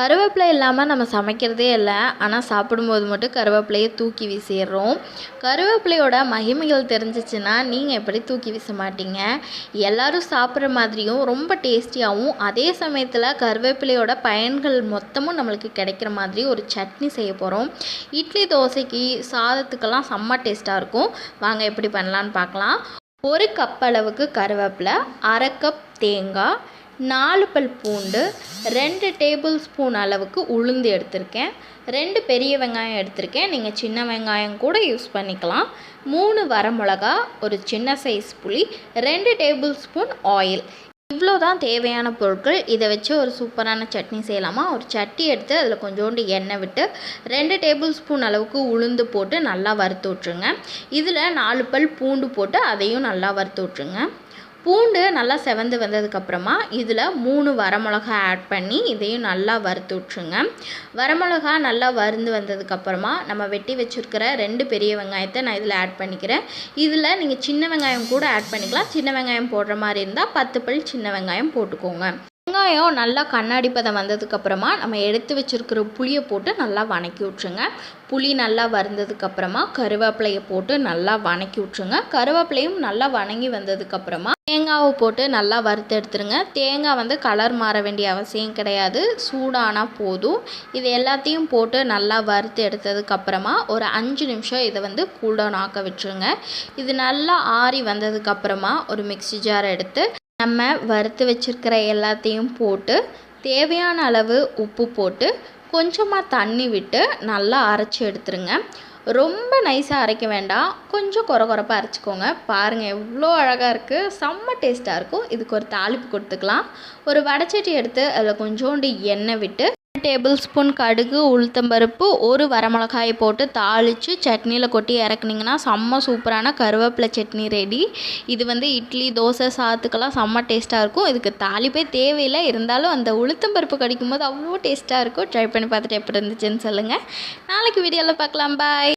கருவேப்பிலை இல்லாமல் நம்ம சமைக்கிறதே இல்லை. ஆனால் சாப்பிடும்போது மட்டும் கருவேப்பிலையை தூக்கி வீசிடுறோம். கருவேப்பிலையோட மகிமைகள் தெரிஞ்சிச்சுன்னா நீங்கள் எப்படி தூக்கி வீச மாட்டீங்க? எல்லோரும் சாப்பிட்ற மாதிரியும் ரொம்ப டேஸ்டியாகவும் அதே சமயத்தில் கருவேப்பிலையோட பயன்கள் மொத்தமும் நம்மளுக்கு கிடைக்கிற மாதிரி ஒரு சட்னி செய்ய போகிறோம் இட்லி தோசைக்கு சாதத்துக்கெல்லாம் செம்ம டேஸ்ட்டாக இருக்கும். வாங்க எப்படி பண்ணலான்னு பார்க்கலாம். ஒரு கப் அளவுக்கு கருவேப்பிலை அரை கப் தேங்காய் நாலு பல் பூண்டு ரெண்டு டேபிள் ஸ்பூன் அளவுக்கு உளுந்து எடுத்திருக்கேன். ரெண்டு பெரிய வெங்காயம் எடுத்திருக்கேன். நீங்கள் சின்ன வெங்காயம் கூட யூஸ் பண்ணிக்கலாம். மூணு வரமிளகா ஒரு சின்ன சைஸ் புளி ரெண்டு டேபிள் ஸ்பூன் ஆயில். இவ்வளோ தான் தேவையான பொருட்கள். இதை வச்சு ஒரு சூப்பரான சட்னி செய்யலாமா? ஒரு சட்டி எடுத்து அதில் கொஞ்சோண்டு எண்ணெய் விட்டு ரெண்டு டேபிள் ஸ்பூன் அளவுக்கு உளுந்து போட்டு நல்லா வறுத்து விட்ருங்க இதில் நாலு பல் பூண்டு போட்டு அதையும் நல்லா வறுத்து விட்ருங்க பூண்டு நல்லா செவந்து வந்ததுக்கப்புறமா இதில் மூணு வரமிளகா ஆட் பண்ணி இதையும் நல்லா வறுத்து விட்ருங்க வரமிளகா நல்லா வறுந்து வந்ததுக்கப்புறமா நம்ம வெட்டி வச்சுருக்கிற ரெண்டு பெரிய வெங்காயத்தை நான் இதில் ஆட் பண்ணிக்கிறேன். இதில் நீங்கள் சின்ன வெங்காயம் கூட ஆட் பண்ணிக்கலாம். சின்ன வெங்காயம் போடுற மாதிரி இருந்தால் பத்து பல் சின்ன வெங்காயம் போட்டுக்கோங்க. வெங்காயம் நல்லா கண்ணாடி பதம் வந்ததுக்கப்புறமா நம்ம எடுத்து வச்சுருக்கிற புளியை போட்டு நல்லா வணக்கி விட்ருங்க புளி நல்லா வறுந்ததுக்கப்புறமா கருவேப்பிலையை போட்டு நல்லா வணக்கி விட்ருங்க கருவேப்பிலையும் நல்லா வணங்கி வந்ததுக்கப்புறமா தேங்காவை போட்டு நல்லா வறுத்து எடுத்துருங்க. தேங்காய் வந்து கலர் மாற வேண்டிய அவசியம் கிடையாது. சூடானால் போதும். இது எல்லாத்தையும் போட்டு நல்லா வறுத்து எடுத்ததுக்கப்புறமா ஒரு அஞ்சு நிமிஷம் இதை வந்து கூல்டவுன் ஆக்க விட்டுருங்க. இது நல்லா ஆறி வந்ததுக்கப்புறமா ஒரு மிக்ஸி ஜார் எடுத்து நம்ம வறுத்து வச்சுருக்கிற எல்லாத்தையும் போட்டு தேவையான அளவு உப்பு போட்டு கொஞ்சமாக தண்ணி விட்டு நல்லா அரைச்சி எடுத்துருங்க. ரொம்ப நைஸாக அரைக்க வேண்டாம். கொஞ்சம் குறை குறைப்பாக அரைச்சிக்கோங்க. பாருங்கள் எவ்வளோ அழகாக இருக்குது செம்ம டேஸ்ட்டாக இருக்கும். இதுக்கு ஒரு தாளிப்பு கொடுத்துக்கலாம். ஒரு வடச்சட்டி எடுத்து அதில் கொஞ்சோண்டு எண்ணெய் விட்டு டேபிள் ஸ்பூன் கடுகு உளுத்தம்பருப்பு ஒரு வரமிளகாயை போட்டு தாளித்து சட்னியில் கொட்டி இறக்குனிங்கன்னா செம்ம சூப்பரான கருவேப்பிலை சட்னி ரெடி இது வந்து இட்லி தோசை சாத்துக்கெல்லாம் செம்ம டேஸ்ட்டாக இருக்கும். இதுக்கு தாளிப்பே தேவையில்லை. இருந்தாலும் அந்த உளுத்தம்பருப்பு கடிக்கும் போது அவ்வளோ டேஸ்ட்டாக இருக்கும். ட்ரை பண்ணி பார்த்துட்டு எப்படி இருந்துச்சுன்னு சொல்லுங்கள் நாளைக்கு வீடியோவில் பார்க்கலாம். பாய்